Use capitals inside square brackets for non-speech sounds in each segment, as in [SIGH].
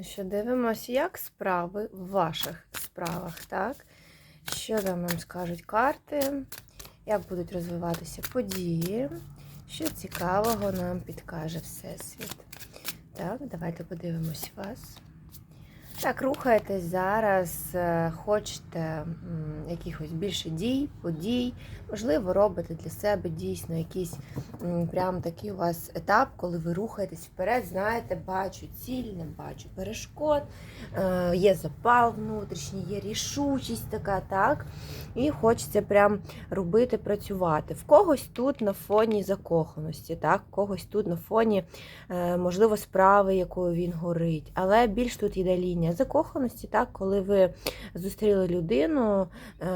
Ну що, дивимось, як справи в ваших справах, так? Що там нам скажуть карти, як будуть розвиватися події, що цікавого нам підкаже Всесвіт. Так, давайте подивимось вас. Так, рухаєтесь зараз, е, хочете якихось більше дій, подій, можливо, робите для себе дійсно якийсь прям такий у вас етап, коли ви рухаєтесь вперед, знаєте, бачу ціль, не бачу перешкод, е, є запал внутрішній, є рішучість така, так? І хочеться прям робити, працювати. В когось тут на фоні закоханості, так? в когось тут на фоні, е, можливо, справи, якою він горить. Але більш тут йде лінія закоханості, так? коли ви зустріли людину, е,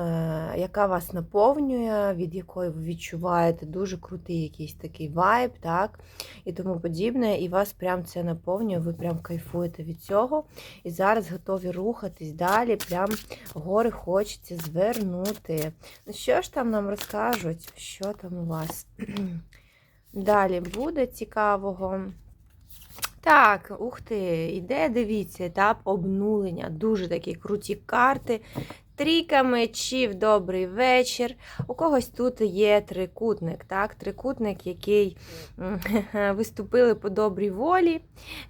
яка вас наповнює, від якої ви відчуваєте дуже крутий якийсь такий вайб, так? і тому подібне, і вас прям це наповнює, ви прям кайфуєте від цього. І зараз готові рухатись далі, прям гори хочеться звернути. Ну що ж там нам розкажуть, що там у вас? [CLEARS THROAT] Далі буде цікавого. Так, ух ти, іде, дивіться, етап обнулення. Дуже такі круті карти. Трійка мечів, добрий вечір. У когось тут є трикутник, так? Трикутник, який [LAUGHS] виступили по добрій волі,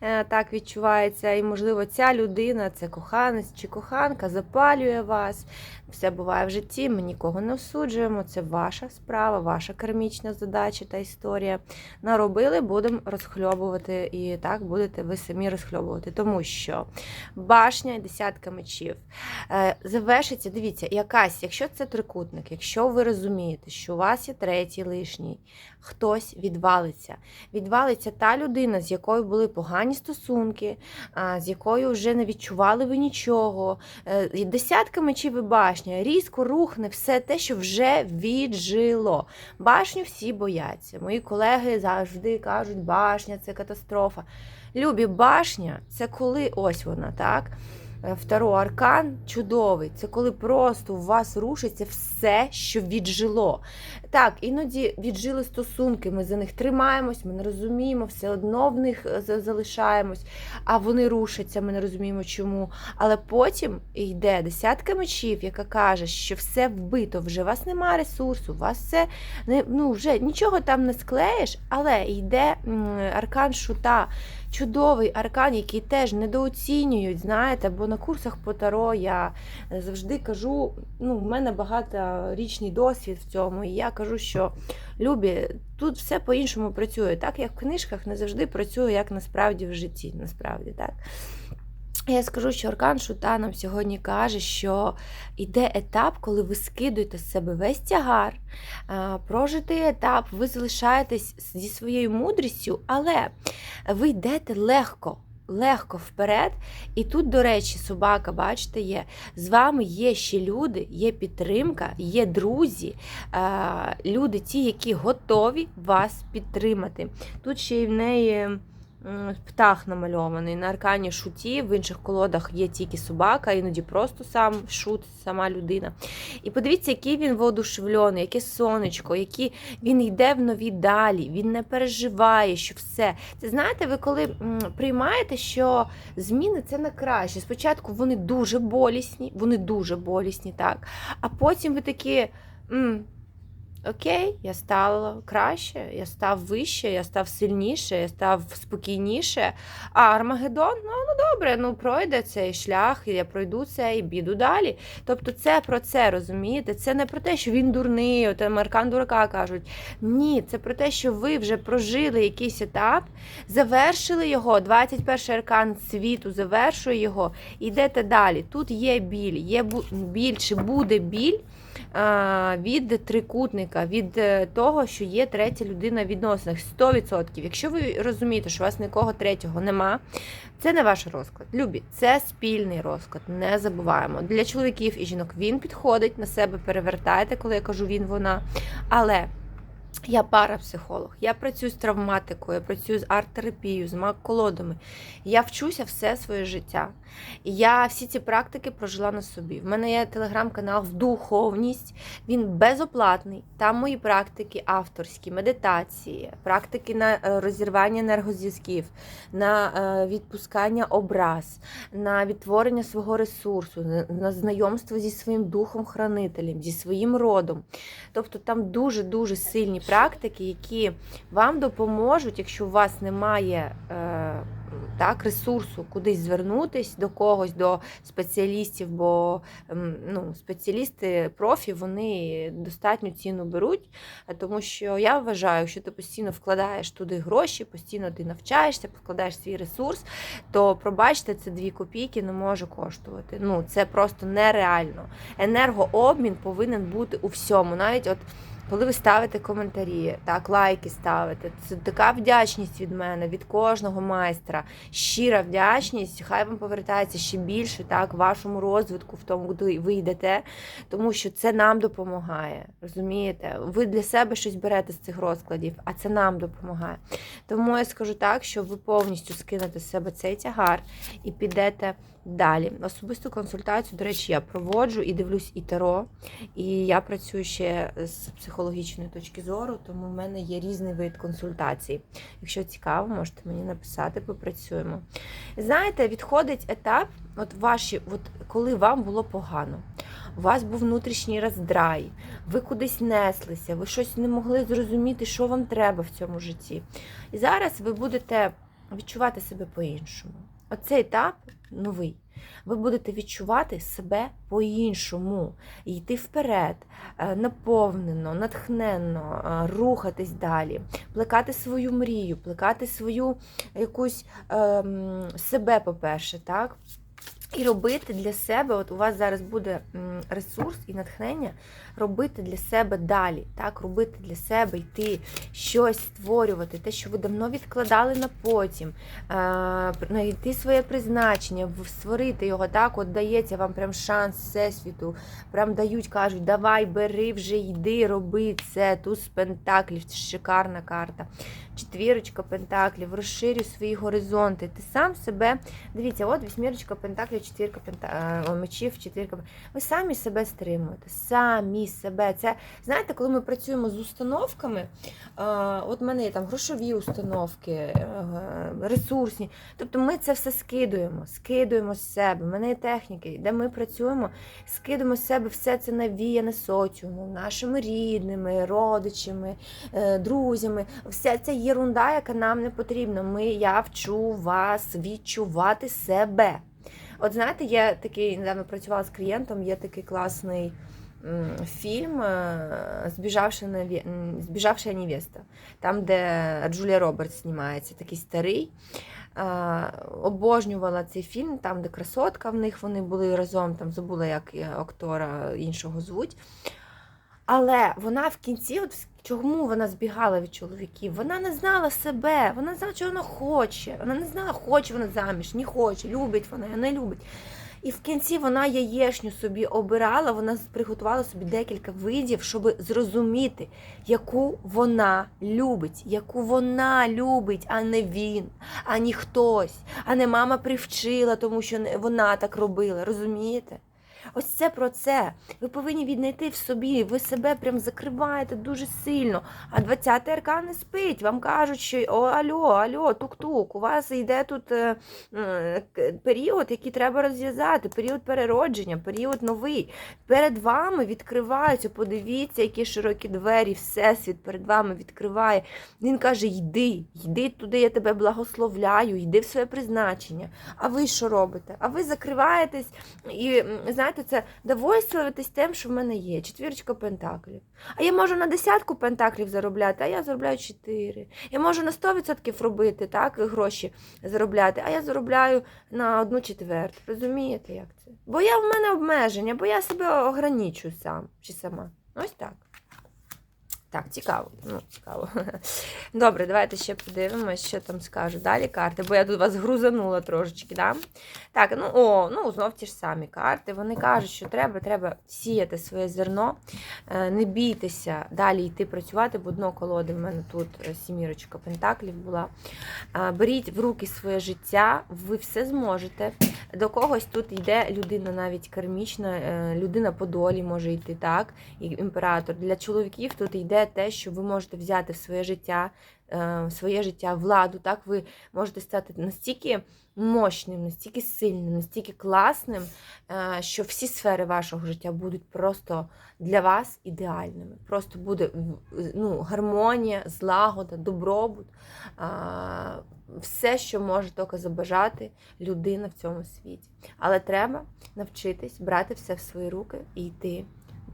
е, так відчувається. І, можливо, ця людина, це коханець чи коханка, запалює вас. Все буває в житті, ми нікого не осуджуємо. Це ваша справа, ваша кармічна задача та історія. Наробили, будемо розхльобувати, і так будете ви самі розхльобувати. Тому що башня і десятка мечів. Е, Завершиться, дивіться, якась, якщо це трикутник, якщо ви розумієте, що у вас є третій лишній, хтось відвалиться. Відвалиться та людина, з якою були погані стосунки, з якою вже не відчували ви нічого. Е, Десятка мечів і башня, різко рухне все те, що вже віджило. Башню всі бояться. Мої колеги завжди кажуть, башня це катастрофа. Любі, башня це коли ось вона, так? Е, Второ аркан чудовий. Це коли просто у вас рушиться все, що віджило. Так, іноді віджили стосунки, ми за них тримаємось, ми не розуміємо, все одно в них е, залишаємось, а вони рушаться, ми не розуміємо чому. Але потім йде десятка мечів, яка каже, що все вбито, вже у вас немає ресурсу, у вас все ну, вже нічого там не склеїш, але йде аркан шута. Чудовий аркан, який теж недооцінюють, знаєте, бо на курсах по Таро я завжди кажу, ну, в мене багаторічний досвід в цьому, і я кажу, що любі, тут все по-іншому працює. Так як в книжках не завжди працює, як насправді в житті. Насправді, так. Я скажу, що Аркан Шута нам сьогодні каже, що йде етап, коли ви скидуєте з себе весь тягар, а, прожитий етап, ви залишаєтесь зі своєю мудрістю, але ви йдете легко. Легко вперед, і тут, до речі, собака, бачите, є. З вами є ще люди, є підтримка, є друзі, е, люди, ті, які готові вас підтримати. Тут ще й в неї птах намальований. На аркані шуті, в інших колодах є тільки собака, іноді просто сам шут, сама людина. І подивіться, який він воодушевлений, яке сонечко, які він йде в нові далі, він не переживає, що все. Це знаєте, ви коли приймаєте, що зміни це на краще. Спочатку вони дуже болісні, вони дуже болісні, так. А потім ви такі. Окей, я стала краще, я став вище, я став сильніше, я став спокійніше. А Армагеддон, ну, ну добре, ну пройде цей шлях, і я пройду це і біду далі. Тобто це про це, розумієте? Це не про те, що він дурний, от Маркан дурака кажуть. Ні, це про те, що ви вже прожили якийсь етап, завершили його, 21 аркан світу завершує його, і йдете далі. Тут є біль, є біль, чи буде біль від трикутника, від е, того, що є третя людина в відносинах. 100%. Якщо ви розумієте, що у вас нікого третього нема, це не ваш розклад. Любі, це спільний розклад. Не забуваємо. Для чоловіків і жінок він підходить, на себе перевертайте, коли я кажу він, вона. Але. Я парапсихолог, я працюю з травматикою, я працюю з арт-терапією, з мак-колодами. Я вчуся все своє життя. Я всі ці практики прожила на собі. В мене є телеграм-канал духовність, він безоплатний. Там мої практики авторські, медитації, практики на е, розірвання енергозв'язків, на е, відпускання образ, на відтворення свого ресурсу, на- на знайомство зі своїм духом-хранителем, зі своїм родом. Тобто там дуже-дуже сильні практики, які вам допоможуть, якщо у вас немає е, так, ресурсу кудись звернутись до когось, до спеціалістів, бо ну, спеціалісти профі вони достатню ціну беруть, тому що я вважаю, що ти постійно вкладаєш туди гроші, постійно ти навчаєшся, вкладаєш свій ресурс, то пробачте, це дві копійки не може коштувати. Ну це просто нереально. Енергообмін повинен бути у всьому. Навіть от коли ви ставите коментарі, так, лайки ставите, це така вдячність від мене, від кожного майстра. Щира вдячність, хай вам повертається ще більше так, вашому розвитку, в тому, куди ви йдете, тому що це нам допомагає. Розумієте? Ви для себе щось берете з цих розкладів, а це нам допомагає. Тому я скажу так, що ви повністю скинете з себе цей тягар і підете далі. Особисту консультацію, до речі, я проводжу і дивлюсь і таро. І я працюю ще з психологічної точки зору, тому в мене є різний вид консультацій. Якщо цікаво, можете мені написати, попрацюємо. Знаєте, відходить етап, от ваші, от коли вам було погано. У вас був внутрішній роздрай, ви кудись неслися, ви щось не могли зрозуміти, що вам треба в цьому житті. І зараз ви будете відчувати себе по-іншому. Оцей етап новий. Ви будете відчувати себе по-іншому, йти вперед, е, наповнено, натхненно, е, рухатись далі, плекати свою мрію, плекати свою якусь ем, себе, по-перше, так? І робити для себе, от у вас зараз буде ресурс і натхнення, робити для себе далі, так, робити для себе, йти, щось створювати, те, що ви давно відкладали на потім, е, знайти своє призначення, створити його, так, от дається вам прям шанс всесвіту, прям дають, кажуть, давай, бери вже, йди, роби це, туз пентаклів, шикарна карта, четвірочка пентаклів, розширюй свої горизонти, ти сам себе, дивіться, от вісьмірочка пентаклів, четвірка пента... е, мечів, четвірка. Ви самі себе стримуєте, самі себе. Це знаєте, коли ми працюємо з установками, е, от в мене є там грошові установки, е, ресурсні. Тобто ми це все скидуємо, скидуємо з себе. У мене є техніки, де ми працюємо, скидуємо з себе все це навіяне соціумом, нашими рідними, родичами, друзями. Вся ця єрунда, яка нам не потрібна. Ми, я вчу вас відчувати себе. От знаєте, є такий, недавно працювала з клієнтом, є такий класний фільм е, «Збіжавша «Збіжавша невеста», там, де Джулія Робертс знімається, такий старий. Е, Обожнювала цей фільм, там, де красотка в них вони були разом, там забула, як е, актора іншого звуть. Але вона в кінці, от чому вона збігала від чоловіків? Вона не знала себе, вона не знала, чого вона хоче. Вона не знала, хоче вона заміж, не хоче, любить вона, не любить. І в кінці вона яєшню собі обирала, вона приготувала собі декілька видів, щоб зрозуміти, яку вона любить, яку вона любить, а не він, а не хтось, а не мама привчила, тому що вона так робила. Розумієте? Ось це про це. Ви повинні віднайти в собі, ви себе прям закриваєте дуже сильно. А 20-й аркан не спить. Вам кажуть, що о, альо, альо, тук-тук, у вас йде тут е, е, період, який треба розв'язати, період переродження, період новий. Перед вами відкриваються. Подивіться, які широкі двері, всесвіт перед вами відкриває. Він каже: йди, йди туди, я тебе благословляю, йди в своє призначення. А ви що робите? А ви закриваєтесь і м, знаєте, це довольствуватись тим, що в мене є. Четвірочка пентаклів. А я можу на десятку пентаклів заробляти, а я заробляю чотири. Я можу на 100% робити так, гроші заробляти, а я заробляю на одну четверту. Розумієте, як це? Бо я в мене обмеження, бо я себе ограничу сам чи сама. Ось так. Так, цікаво. Ну, цікаво. [LAUGHS] Добре, давайте ще подивимось, що там скажуть далі карти, бо я тут вас грузанула трошечки, да? Так, ну о, ну знов ті ж самі карти. Вони кажуть, що треба, треба сіяти своє зерно, е, не бійтеся далі йти працювати, бо дно колоди в мене тут е, сімірочка пентаклів була. Е, Беріть в руки своє життя, ви все зможете. До когось тут йде людина навіть кармічна, е, людина по долі може йти, так, імператор. Для чоловіків тут йде те, що ви можете взяти в своє життя, е, своє життя владу. Так, ви можете стати настільки мощним, настільки сильним, настільки класним, е, що всі сфери вашого життя будуть просто для вас ідеальними. Просто буде ну, гармонія, злагода, добробут. Все, що може тільки забажати людина в цьому світі. Але треба навчитись брати все в свої руки і йти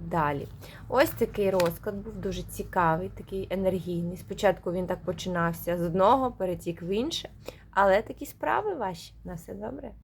далі. Ось такий розклад був дуже цікавий, такий енергійний. Спочатку він так починався з одного, перетік в інше, але такі справи ваші. На все добре.